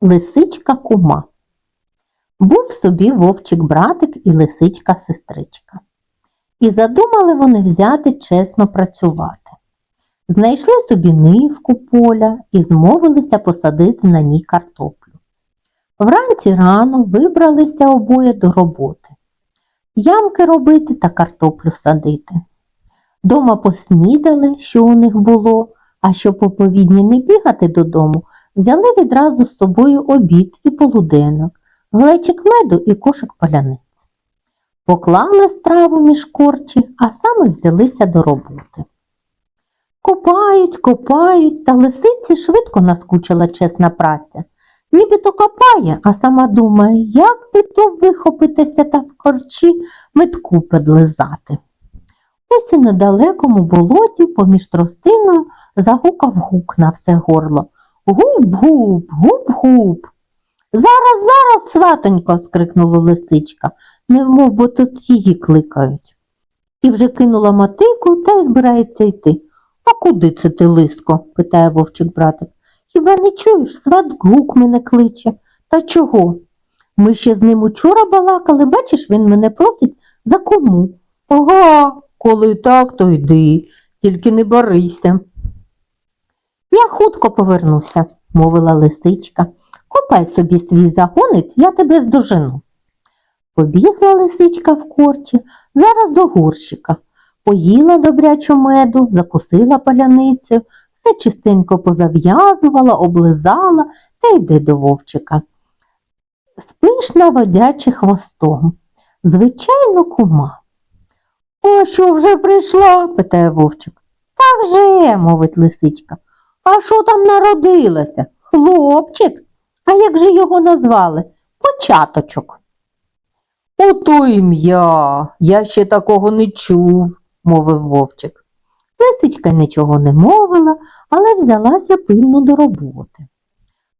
Лисичка кума. Був собі вовчик братик і лисичка сестричка. І задумали вони взяти чесно працювати. Знайшли собі нивку поля і змовилися посадити на ній картоплю. Вранці рано вибралися обоє до роботи. Ямки робити та картоплю садити. Дома поснідали, що у них було, а щоб по повідні не бігати додому, взяли відразу з собою обід і полуденок, глечик меду і кошик паляниць. Поклали страву між корчі, а саме взялися до роботи. Копають, копають, та лисиці швидко наскучила чесна праця. Нібито копає, а сама думає, як би то вихопитися та в корчі метку підлизати. Ось і на далекому болоті поміж тростиною загукав гук на все горло. Губ-губ, губ-губ. Зараз, зараз, сватонько, скрикнула лисичка, невмов бо тут її кликають. І вже кинула мотику та й збирається йти. А куди це ти, лиско? питає вовчик братик. Хіба не чуєш? Сват гук мене кличе. Та чого? Ми ще з ним учора балакали, бачиш, він мене просить за кому. Ага, коли так, то йди, тільки не борися. Я хутко повернуся, мовила лисичка. Копай собі свій загонець, я тебе здожену. Побігла лисичка в корчі, зараз до горщика. Поїла добрячу меду, закусила паляницю, все чистенько позав'язувала, облизала та йде до вовчика. Спиш на водяче хвостом. Звичайно, кума. О, що вже прийшла? питає вовчик. Та вже, мовить лисичка. А що там народилося? Хлопчик. А як же його назвали? Початочок. Ото ім'я, я ще такого не чув, мовив вовчик. Лисичка нічого не мовила, але взялася пильно до роботи.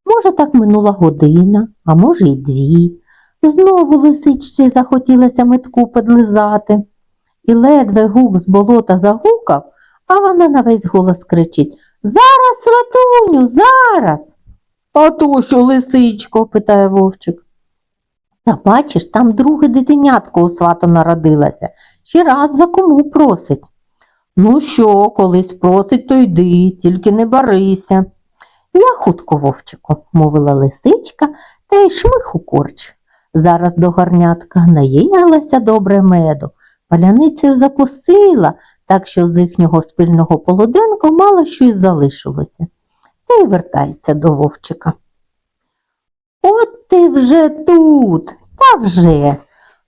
Може, так минула година, а може, й дві. Знову лисичці захотілося метку подлизати. І ледве гук з болота загукав, а вона на весь голос кричить Зараз, сватуню, зараз. А то що, лисичко? питає вовчик. Та бачиш, там друге дитинятко у свато народилося. Ще раз за кому просить. Ну що, колись просить, то йди, тільки не барися. Я хутко, вовчику, мовила лисичка та й шмих у корч. Зараз до горнятка наїлася добре меду, паляницею закусила, так що з їхнього спільного полуденку мало що й залишилося. Та й вертається до вовчика. От ти вже тут, та вже.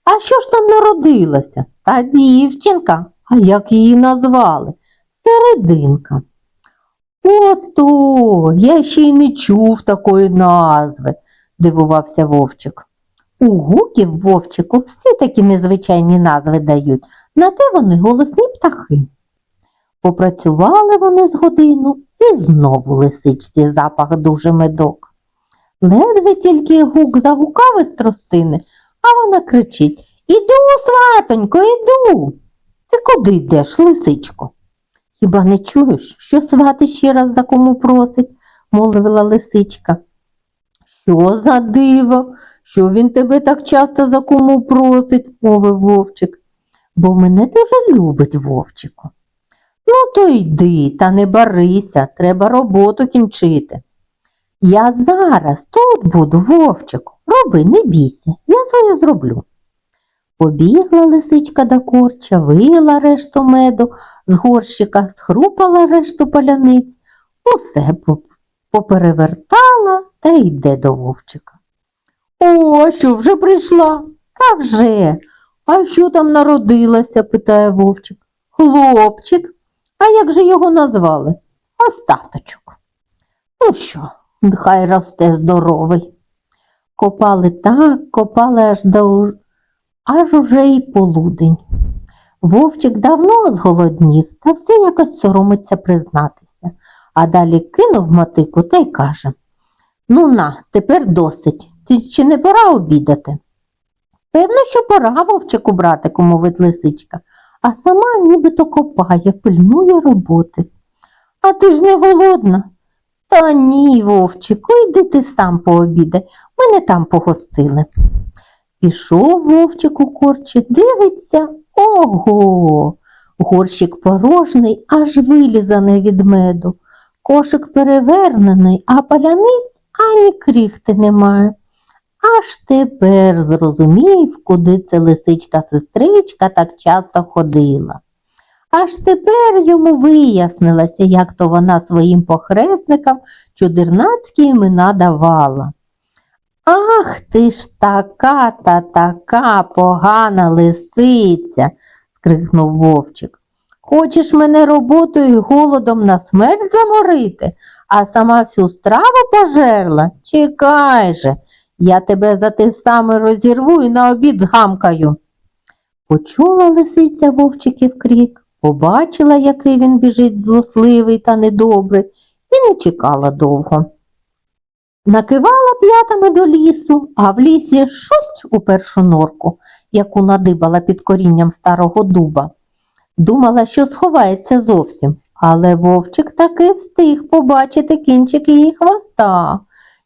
А що ж там народилося? Та дівчинка, а як її назвали? Серединка. Ото, я ще й не чув такої назви, дивувався вовчик. У гуків вовчику всі такі незвичайні назви дають, на те вони голосні птахи. Попрацювали вони з годину і знову лисичці запах дуже медок. Ледве тільки гук загукав із тростини, а вона кричить Іду, сватонько, іду. Ти куди йдеш, лисичко? Хіба не чуєш, що свати ще раз за кому просить, мовила лисичка. Що за диво, що він тебе так часто за кому просить, мовив вовчик, бо мене дуже любить вовчику. Ну, то йди, та не барися, треба роботу кінчити. Я зараз тут буду, вовчику, роби, не бійся, я своє зроблю. Побігла лисичка до корча, вияла решту меду з горщика, схрупала решту паляниць, усе поперевертала та йде до вовчика. О, що вже прийшла? Та вже. А що там народилося? питає вовчик. Хлопчик. А як же його назвали? Остаточок. Ну що, нехай росте здоровий. Копали так, копали аж до аж уже й полудень. Вовчик давно зголоднів та все якось соромиться признатися, а далі кинув мотику та й каже Ну на, тепер досить. Ти чи не пора обідати? Певно, що пора, вовчику, братику, мовить лисичка, а сама нібито копає, пильнує роботи. А ти ж не голодна. Та ні, Вовчику, йди ти сам пообідай, мене там погостили. Пішов Вовчик у корчі, дивиться, ого, горщик порожний, аж вилізаний від меду. Кошик перевернений, а паляниць ані кріхти немає. Аж тепер зрозумів, куди це лисичка-сестричка так часто ходила. Аж тепер йому вияснилося, як то вона своїм похресникам чудернацькі імена давала. Ах ти ж така та така погана лисиця, скрикнув вовчик. Хочеш мене роботою і голодом на смерть заморити, а сама всю страву пожерла? Чекай же, я тебе за те саме розірву і на обід згамкаю. Почула лисиця вовчиків крик, побачила, який він біжить злосливий та недобрий, і не чекала довго. Накивала п'ятами до лісу, а в лісі шусть у першу норку, яку надибала під корінням старого дуба. Думала, що сховається зовсім, але вовчик таки встиг побачити кінчик її хвоста,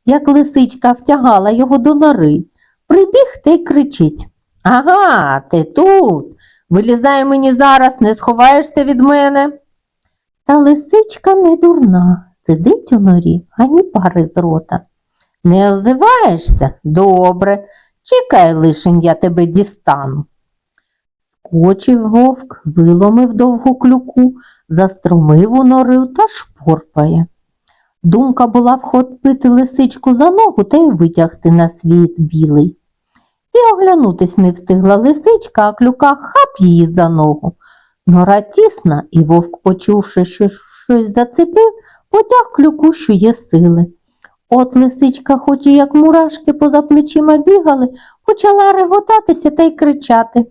як лисичка втягала його до нори. Прибіг та й кричить Ага, ти тут. Вилізай мені зараз, не сховаєшся від мене. Та лисичка не дурна, сидить у норі, ані пари з рота. Не озиваєшся? Добре. Чекай лишень, я тебе дістану. Скочив вовк, виломив довгу клюку, заструмив у нору та шпорпає. Думка була вхопити лисичку за ногу та й витягти на світ білий. І оглянутись не встигла лисичка, а клюка хап її за ногу. Нора тісна, і вовк, почувши, що щось зацепив, потяг клюку, що є сили. От лисичка, хоч і як мурашки поза плечима бігали, почала реготатися та й кричати.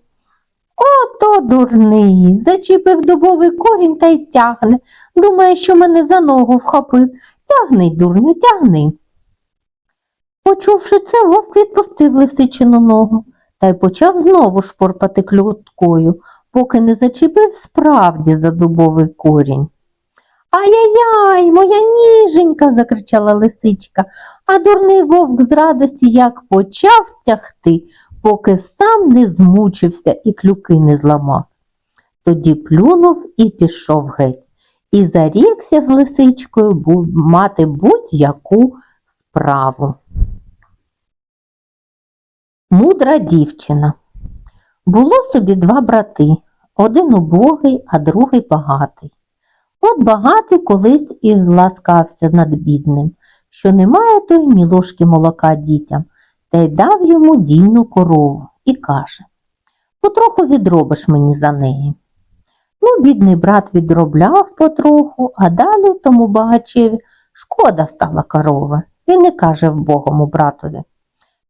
Ото дурний, зачепив дубовий корінь та й тягне. Думає, що мене за ногу вхопив. Тягни, дурню, тягни. Почувши це, вовк відпустив лисичину ногу та й почав знову шпорпати клюткою, поки не зачепив справді за дубовий корінь. Ай-яй-яй, моя ніженька, закричала лисичка, а дурний вовк з радості як почав тягти, поки сам не змучився і клюки не зламав. Тоді плюнув і пішов геть, і зарікся з лисичкою мати будь-яку справу. Мудра дівчина. Було собі два брати, один убогий, а другий багатий. От багатий колись і зласкався над бідним, що немає той ні ложки молока дітям, та й дав йому дійну корову і каже Потроху відробиш мені за неї. Ну, бідний брат відробляв потроху, а далі тому багачеві шкода стала корови. Він і каже вбогому братові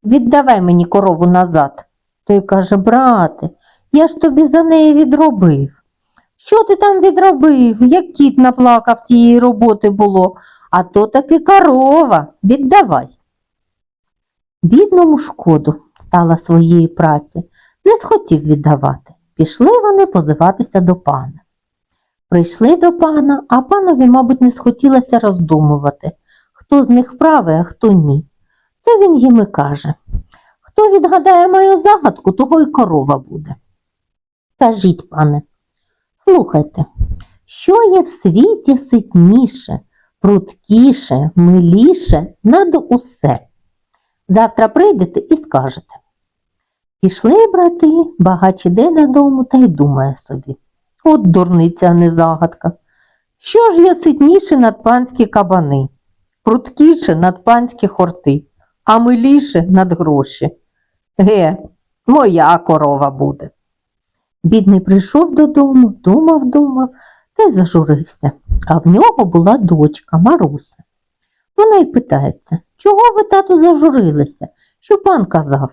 Віддавай мені корову назад. Той каже, брате, я ж тобі за неї відробив. Що ти там відробив? Як кіт наплакав тієї роботи було, а то таки корова. Віддавай. Бідному шкоду стала своєї праці, не схотів віддавати. Пішли вони позиватися до пана. Прийшли до пана, а панові, мабуть, не схотілося роздумувати, хто з них правий, а хто ні. То він їм і каже Хто відгадає мою загадку, того й корова буде. Кажіть, пане, слухайте, що є в світі ситніше, пруткіше, миліше над усе? Завтра прийдете і скажете. Пішли, брати, багач іде додому та й думає собі. От дурниця, а не загадка. Що ж є ситніше над панські кабани, пруткіше над панські хорти, а миліше над гроші. Ге, моя корова буде. Бідний прийшов додому, думав, думав та й зажурився. А в нього була дочка Маруся. Вона й питається, чого ви, тату, зажурилися? Що пан казав?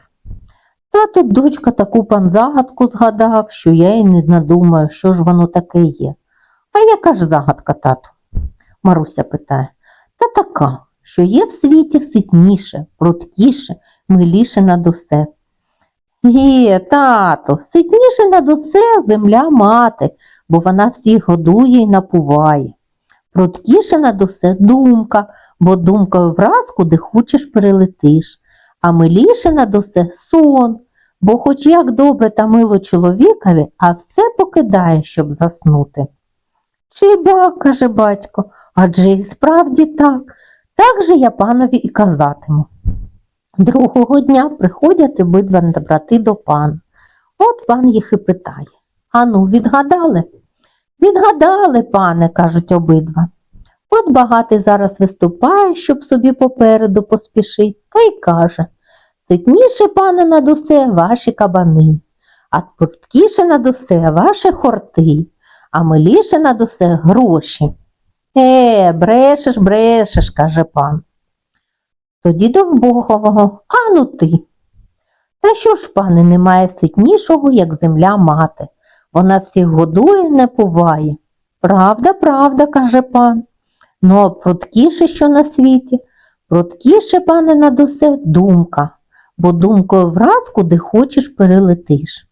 Та тут дочка таку пан загадку згадав, що я й не надумаю, що ж воно таке є. А яка ж загадка, тату? Маруся питає. Та така, що є в світі ситніше, пруткіше, миліше над усе. Є, тато, ситніше над усе земля мати, бо вона всіх годує й напуває. Пруткіше над усе думка, бо думкою враз куди хочеш перелетиш, а миліше над усе сон, бо хоч як добре та мило чоловікові, а все покидає, щоб заснути. Чи ба, каже батько, адже і справді так, так же я панові і казатиму. Другого дня приходять обидва брати до пана. От пан їх і питає. Ану, відгадали? Відгадали, пане, кажуть обидва. От багатий зараз виступає, щоб собі попереду поспішить, та й каже Ситніше, пане, над усе ваші кабани, а пруткіше над усе ваші хорти, а миліше над усе гроші. Е, брешеш, брешеш, каже пан. Тоді до вбогового, ану ти. Та що ж, пане, немає ситнішого, як земля мати. Вона всіх годує, не поває. Правда, правда, каже пан. Ну, а пруткіше, що на світі, пруткіше, пане, над усе думка, бо думкою враз куди хочеш перелетиш.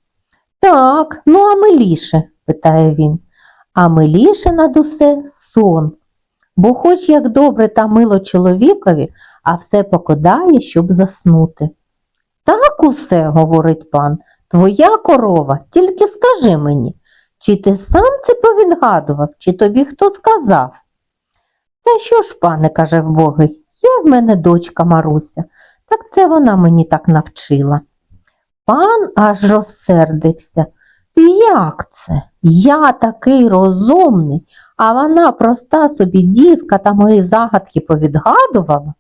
Так, ну а миліше, питає він, а миліше над усе сон. Бо хоч як добре та мило чоловікові, а все покидає, щоб заснути. Так усе, говорить пан, твоя корова, тільки скажи мені, чи ти сам це повідгадував, чи тобі хто сказав? Та що ж, пане, каже вбогий, є в мене дочка Маруся, так це вона мені так навчила. Пан аж розсердився. Як це? Я такий розумний, а вона проста собі дівка та мої загадки повідгадувала?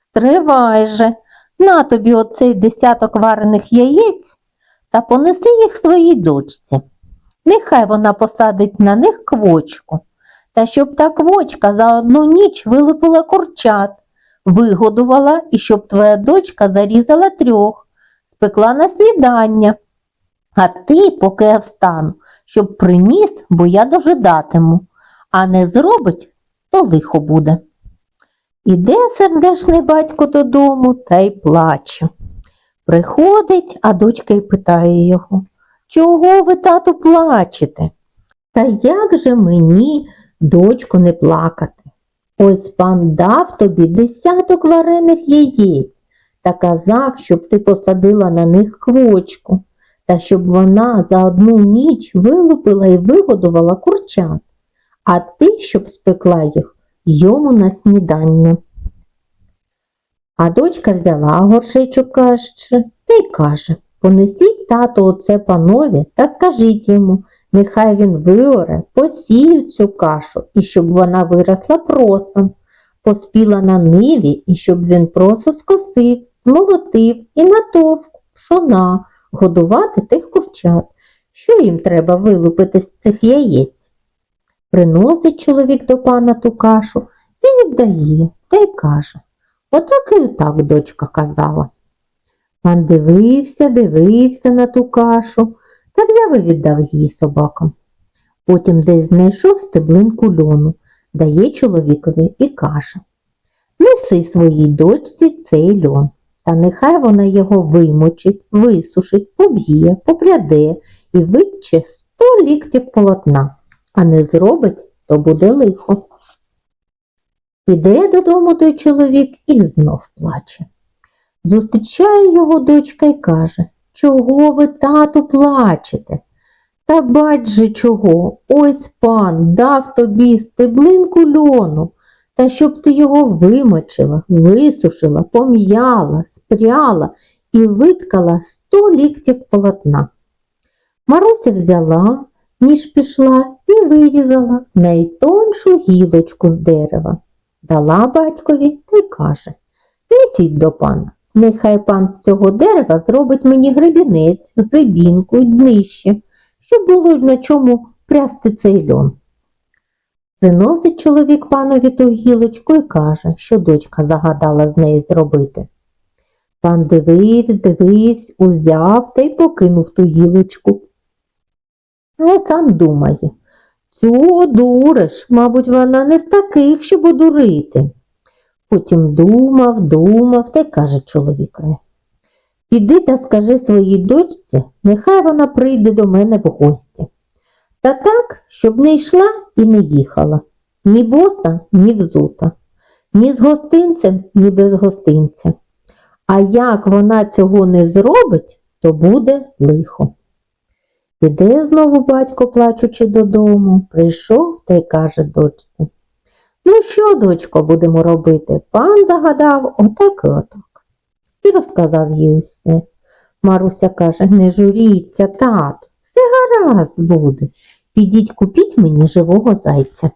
Стривай же, на тобі оцей десяток варених яєць та понеси їх своїй дочці. Нехай вона посадить на них квочку, та щоб та квочка за одну ніч вилупила курчат, вигодувала і щоб твоя дочка зарізала трьох, спекла на снідання. А ти, поки я встану, щоб приніс, бо я дожидатиму, а не зробить, то лихо буде. Іде сердешний батько додому та й плаче. Приходить, а дочка й питає його, чого ви, тату, плачете? Та як же мені, дочко, не плакати? Ось пан дав тобі десяток варених яєць та казав, щоб ти посадила на них квочку, та щоб вона за одну ніч вилупила і вигодувала курчат, а ти, щоб спекла їх йому на снідання. А дочка взяла горшечок каші та й каже Понесіть тато оце панові та скажіть йому, нехай він виоре, посію цю кашу, і щоб вона виросла просом, поспіла на ниві, і щоб він просо скосив, змолотив і натовк пшона, годувати тих курчат. Що їм треба вилупити з цих яєць? Приносить чоловік до пана ту кашу і віддає, та й каже Отак і отак дочка казала. Пан дивився, дивився на ту кашу та взяв і віддав її собакам. Потім десь знайшов стеблинку льону, дає чоловікові і каже Неси своїй дочці цей льон, та нехай вона його вимочить, висушить, поб'є, попряде і витче сто ліктів полотна, а не зробить, то буде лихо. Піде додому той чоловік і знов плаче. Зустрічає його дочка і каже, чого ви, тату, плачете? Та бач же чого, ось пан дав тобі стеблинку льону, та щоб ти його вимочила, висушила, пом'яла, спряла і виткала сто ліктів полотна. Маруся взяла, ніж пішла і вирізала найтоншу гілочку з дерева. Дала батькові та й каже Несіть до пана. Нехай пан цього дерева зробить мені гребінець, гребінку й днище, щоб було на чому прясти цей льон. Приносить чоловік панові ту гілочку і каже, що дочка загадала з неї зробити. Пан дивився, дивився, узяв та й покинув ту гілочку. А сам думає, цю одуриш, мабуть, вона не з таких, щоб одурити. Потім думав, думав та й каже чоловікові. Піди та скажи своїй дочці, нехай вона прийде до мене в гості. Та так, щоб не йшла і не їхала, ні боса, ні взута. ні з гостинцем, ні без гостинця. А як вона цього не зробить, то буде лихо. Іде знову батько, плачучи додому, прийшов та й каже дочці. Ну що, дочко, будемо робити? Пан загадав отак і отак. І розказав їй усе. Маруся каже, не журіться, тату, все гаразд буде. Підіть купіть мені живого зайця.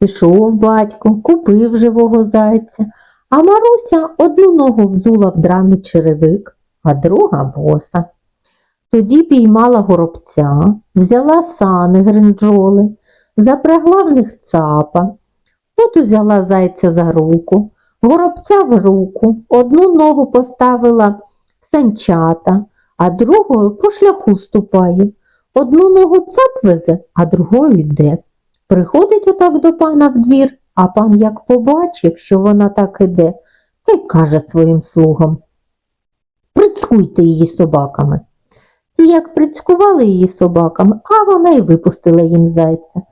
Пішов батько, купив живого зайця, а Маруся одну ногу взула в драний черевик, а друга боса. Тоді піймала горобця, взяла сани гринджоли, запрягла в них цапа, от узяла зайця за руку, горобця в руку, одну ногу поставила в санчата, а другою по шляху ступає. Одну ногу цап везе, а другою йде. Приходить отак до пана в двір, а пан як побачив, що вона так іде, та й каже своїм слугам Прицькуйте її собаками. Ті як прицькували її собаками, а вона й випустила їм зайця.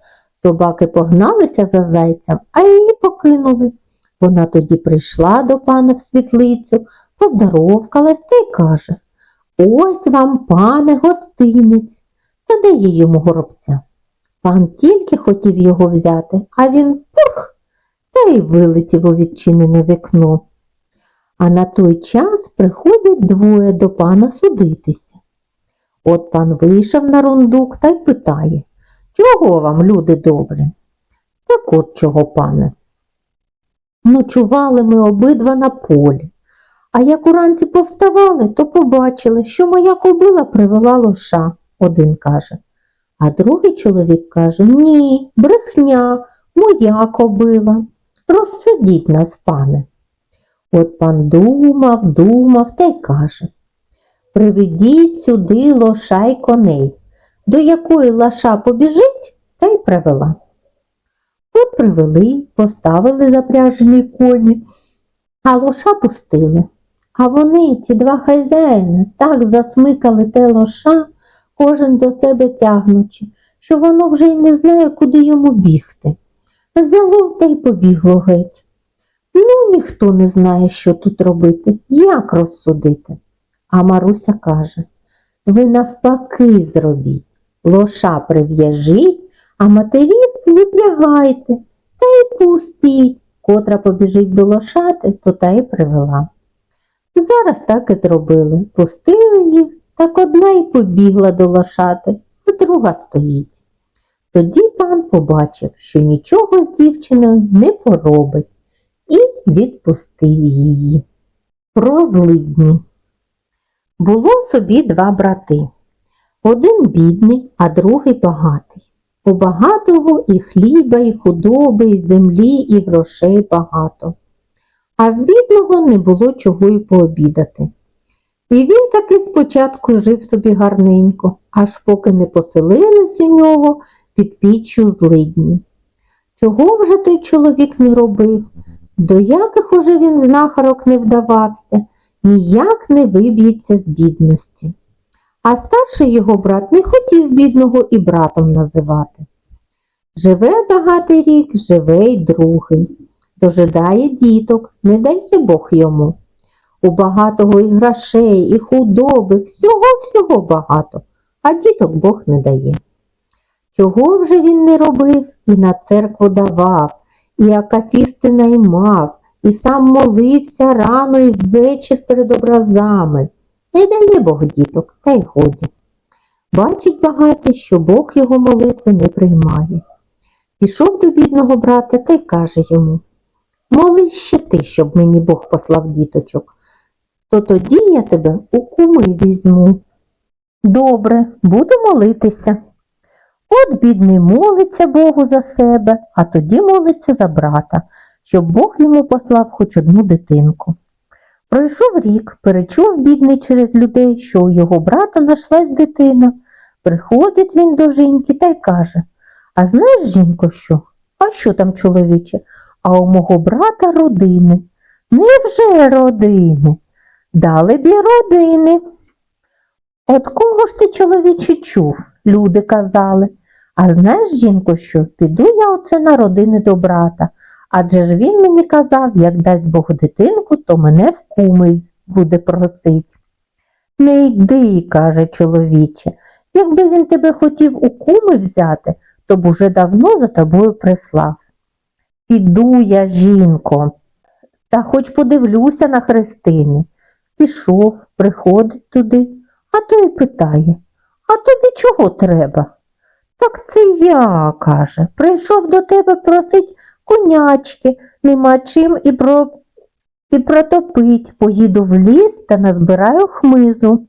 Собаки погналися за зайцем, а її покинули. Вона тоді прийшла до пана в світлицю, поздоровкалась та й каже Ось вам, пане, гостинець, та дає йому горобця. Пан тільки хотів його взяти, а він пурх та й вилетів у відчинене вікно. А на той час приходять двоє до пана судитися. От пан вийшов на рундук та й питає, чого вам, люди добрі? Так от чого, пане. Ночували ми обидва на полі, а як уранці повставали, то побачили, що моя кобила привела лоша, один каже. А другий чоловік каже, ні, брехня, моя кобила. Розсудіть нас, пане. От пан думав, думав та й каже Приведіть сюди лоша й коней, до якої лоша побіжить, та й привела. От привели, поставили запряжені коні, а лоша пустили. А вони, ці два хазяїни, так засмикали те лоша, кожен до себе тягнучи, що воно вже й не знає, куди йому бігти. Взяло та й побігло геть. Ну, ніхто не знає, що тут робити, як розсудити. А Маруся каже, ви навпаки зробіть, лоша прив'яжіть, а матерів випрягайте та й пустіть, котра побіжить до лошати, то та й привела. Зараз так і зробили. Пустили їх, так одна й побігла до лошати, а друга стоїть. Тоді пан побачив, що нічого з дівчиною не поробить, і відпустив її. Про злидні. Було собі два брати. Один бідний, а другий багатий. У багатого і хліба, і худоби, і землі, і грошей багато. А в бідного не було чого й пообідати. І він таки спочатку жив собі гарненько, аж поки не поселились у нього під піччю злидні. Чого вже той чоловік не робив? До яких уже він знахарок не вдавався, ніяк не виб'ється з бідності. А старший його брат не хотів бідного і братом називати. Живе багатий рік, живе й другий. Дожидає діток, не дає Бог йому. У багатого і грошей, і худоби, всього-всього багато, а діток Бог не дає. Чого вже він не робив і на церкву давав, і акафісти наймав, і сам молився рано і ввечір перед образами. Не дає Бог діток, та й годі. Бачить багатий, що Бог його молитви не приймає. Пішов до бідного брата та й каже йому Молись ще ти, щоб мені Бог послав діточок, то тоді я тебе у куми візьму. Добре, буду молитися. От бідний молиться Богу за себе, а тоді молиться за брата, щоб Бог йому послав хоч одну дитинку. Пройшов рік, перечув бідний через людей, що у його брата нашлась дитина. Приходить він до жінки та й каже А знаєш, жінко, що? А що там, чоловіче? А у мого брата родини. Невже родини? Дали бі родини. От кого ж ти, чоловіче, чув? Люди казали. А знаєш, жінко, що піду я оце на родини до брата, Адже ж він мені казав, як дасть Бог дитинку, то мене в куми буде просить. Не йди, каже чоловіче, якби він тебе хотів у куми взяти, то б уже давно за тобою прислав. Піду я, жінко, та хоч подивлюся на Христини. Пішов, приходить туди, а той питає, а тобі чого треба? Так це я, каже, прийшов до тебе просить конячки, нема чим і, про... і протопить, поїду в ліс та назбираю хмизу.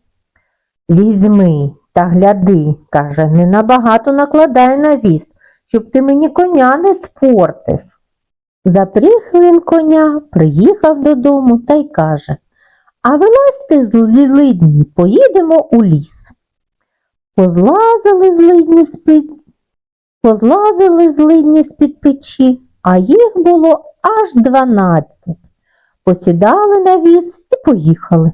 Візьми та гляди, каже, не набагато накладай на віз, щоб ти мені коня не спортив. Запріг він коня, приїхав додому та й каже, а вилазьте з лидні, поїдемо у ліс. Позлазили з лидні з-під позлазили з лидні з-під печі, а їх було аж дванадцять. Посідали на віз і поїхали.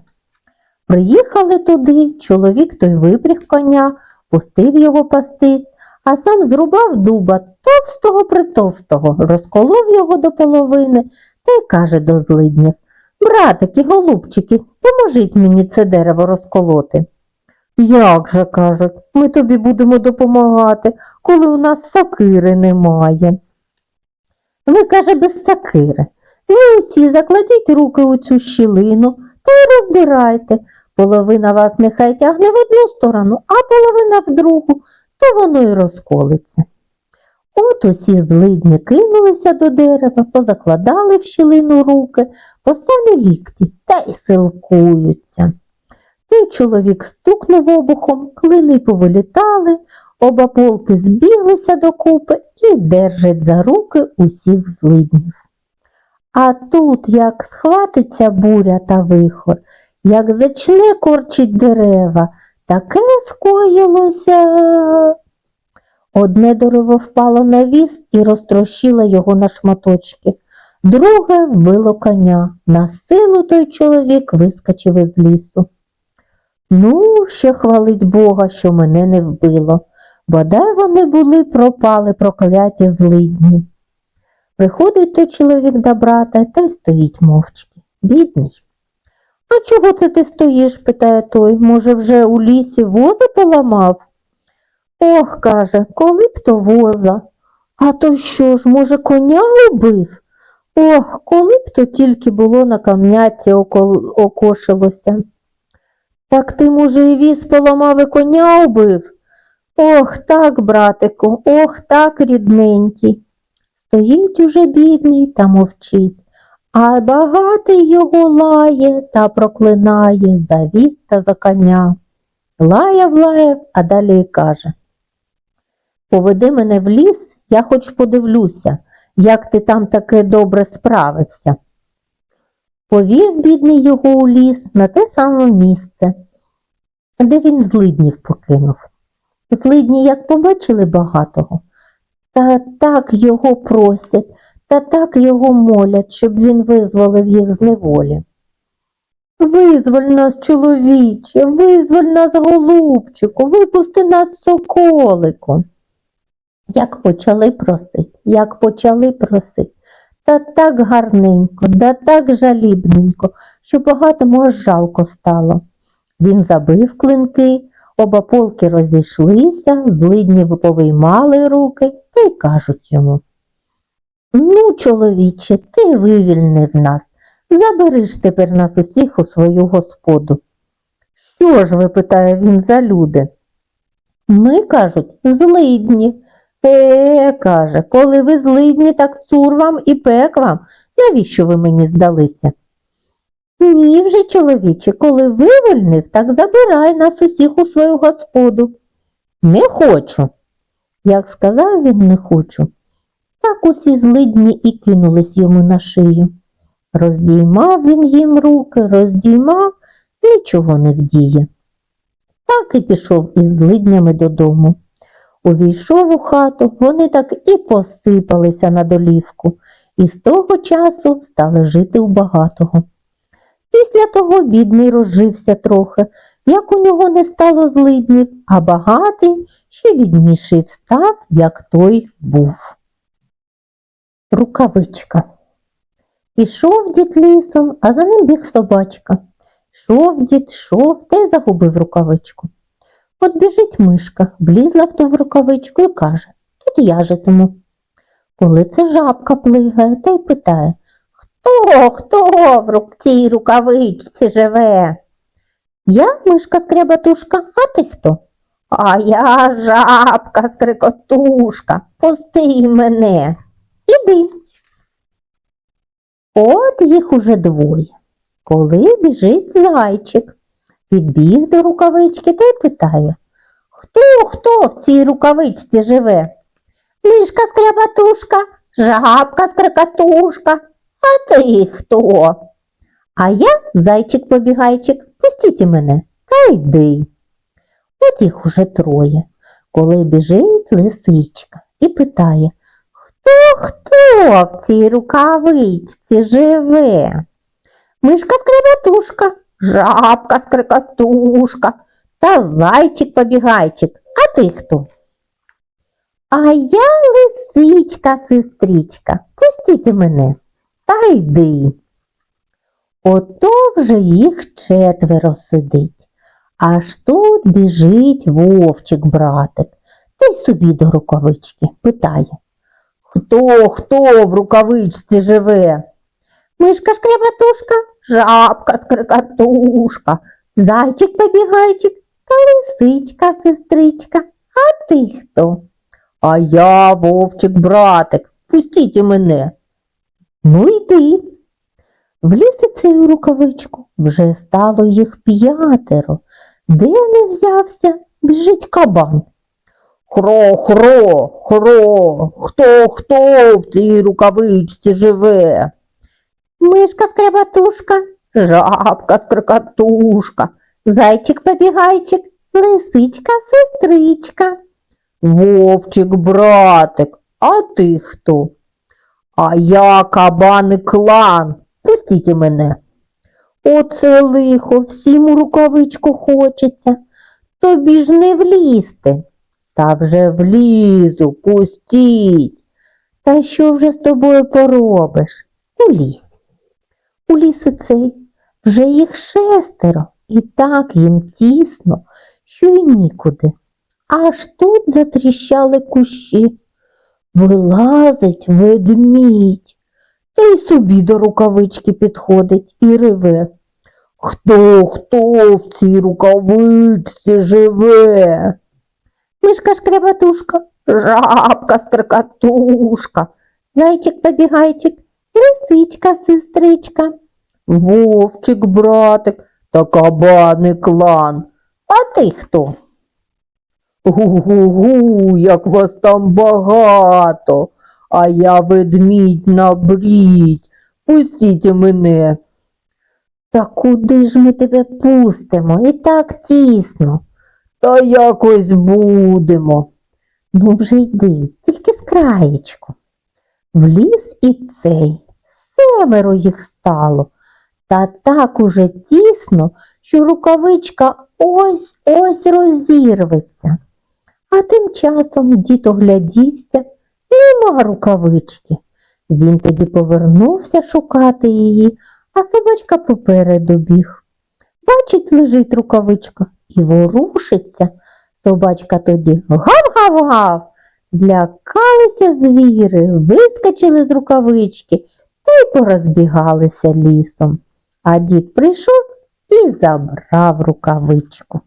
Приїхали туди, чоловік той випряг коня, пустив його пастись, а сам зрубав дуба товстого притовстого, розколов його до половини та й каже до злиднів Братики, голубчики, поможіть мені це дерево розколоти. Як же, кажуть, ми тобі будемо допомагати, коли у нас сакири немає. Ви, каже, без сакири. Ви усі закладіть руки у цю щілину та й роздирайте. Половина вас нехай тягне в одну сторону, а половина в другу, то воно й розколиться. От усі злидні кинулися до дерева, позакладали в щілину руки, по самі лікті та й силкуються. Той чоловік стукнув обухом, клини повилітали, оба полки збіглися докупи і держать за руки усіх злиднів. А тут, як схватиться буря та вихор, як зачне корчить дерева, таке скоїлося. Одне дерево впало на віз і розтрощило його на шматочки. Друге вбило коня. На силу той чоловік вискочив із лісу. Ну, ще хвалить Бога, що мене не вбило. Бодай вони були, пропали прокляті злидні. Приходить той чоловік до брата та й стоїть мовчки. Бідний. А чого це ти стоїш? питає той. Може, вже у лісі воза поламав? Ох, каже, коли б то воза. А то що ж, може, коня убив? Ох, коли б то тільки було на камняці око- окошилося. Так ти, може, і віз поламав і коня убив? Ох, так, братику, ох, так, рідненький. Стоїть уже бідний та мовчить, а багатий його лає та проклинає за віз та за коня. Лаяв, лаяв, а далі каже. Поведи мене в ліс, я хоч подивлюся, як ти там таки добре справився. Повів бідний його у ліс на те саме місце, де він злиднів покинув. Злидні, як побачили багатого, та так його просять, та так його молять, щоб він визволив їх з неволі. Визволь нас, чоловіче, визволь нас, голубчику, випусти нас, соколику. Як почали просить, як почали просить, та так гарненько, та так жалібненько, що багатому аж жалко стало. Він забив клинки, оба полки розійшлися, злидні повиймали руки та й кажуть йому. Ну, чоловіче, ти вивільнив нас, забери тепер нас усіх у свою господу. Що ж ви, питає він за люди? Ми, кажуть, злидні. Е, каже, коли ви злидні, так цур вам і пек вам. Навіщо ви мені здалися? Ні вже, чоловіче, коли вивільнив, так забирай нас усіх у свою господу. Не хочу. Як сказав він, не хочу. Так усі злидні і кинулись йому на шию. Роздіймав він їм руки, роздіймав, нічого не вдіє. Так і пішов із злиднями додому. Увійшов у хату, вони так і посипалися на долівку, і з того часу стали жити у багатого. Після того бідний розжився трохи, як у нього не стало злиднів, а багатий ще бідніший встав, як той був. Рукавичка. Ішов дід лісом, а за ним біг собачка. Шов дід, шов та й загубив рукавичку. От біжить мишка, влізла в ту в рукавичку і каже Тут я житиму. Коли це жабка плигає та й питає Хто, хто в цій рукавичці живе? Я мишка скрябатушка, а ти хто? А я жабка скрикотушка, пусти мене. Іди. От їх уже двоє. Коли біжить зайчик, підбіг до рукавички та й питає Хто, хто в цій рукавичці живе? Мишка скрябатушка, жабка скрикатушка, а ти хто? А я зайчик побігайчик, пустіть мене та йди. От їх уже троє, коли біжить лисичка і питає Хто хто в цій рукавичці живе? Мишка скребатушка, жабка скрикатушка та зайчик побігайчик. А ти хто? А я лисичка, сестричка, пустіть мене та йди. Ото вже їх четверо сидить. Аж тут біжить вовчик братик, та собі до рукавички питає. Хто, хто в рукавичці живе? Мишка шкрябатушка, жабка скрикатушка, зайчик побігайчик та лисичка сестричка. А ти хто? А я вовчик братик, пустіть мене. Ну йди. Вліз у рукавичку вже стало їх п'ятеро. Де не взявся, біжить кабан. Хро, хро, хро, хто, хто в цій рукавичці живе? Мишка скребатушка, жабка скрикатушка, зайчик побігайчик, лисичка сестричка. Вовчик братик, а ти хто? А я кабан і клан, пустіть мене. Оце лихо, всім у рукавичку хочеться, тобі ж не влізти. Та вже влізу, пустіть. Та що вже з тобою поробиш? У ліс і цей вже їх шестеро, і так їм тісно, що й нікуди. Аж тут затріщали кущі. Вилазить ведмідь, та й собі до рукавички підходить і реве. Хто, хто в цій рукавичці живе? Мишка шкрябатушка, жабка скрикатушка, зайчик побігайчик, лисичка сестричка, вовчик братик та кабаний клан. А ти хто? Гу-гу-гу, як вас там багато, а я ведмідь на брідь. Пустіть мене. Та куди ж ми тебе пустимо? І так тісно. Та якось будемо. Ну вже йди, тільки з краєчку. Вліз і цей, семеро їх стало, та так уже тісно, що рукавичка ось ось розірветься. А тим часом дід оглядівся, нема рукавички. Він тоді повернувся шукати її, а собачка попереду біг. Бачить, лежить рукавичка і ворушиться. Собачка тоді гав-гав-гав. Злякалися звіри, вискочили з рукавички та й порозбігалися лісом. А дід прийшов і забрав рукавичку.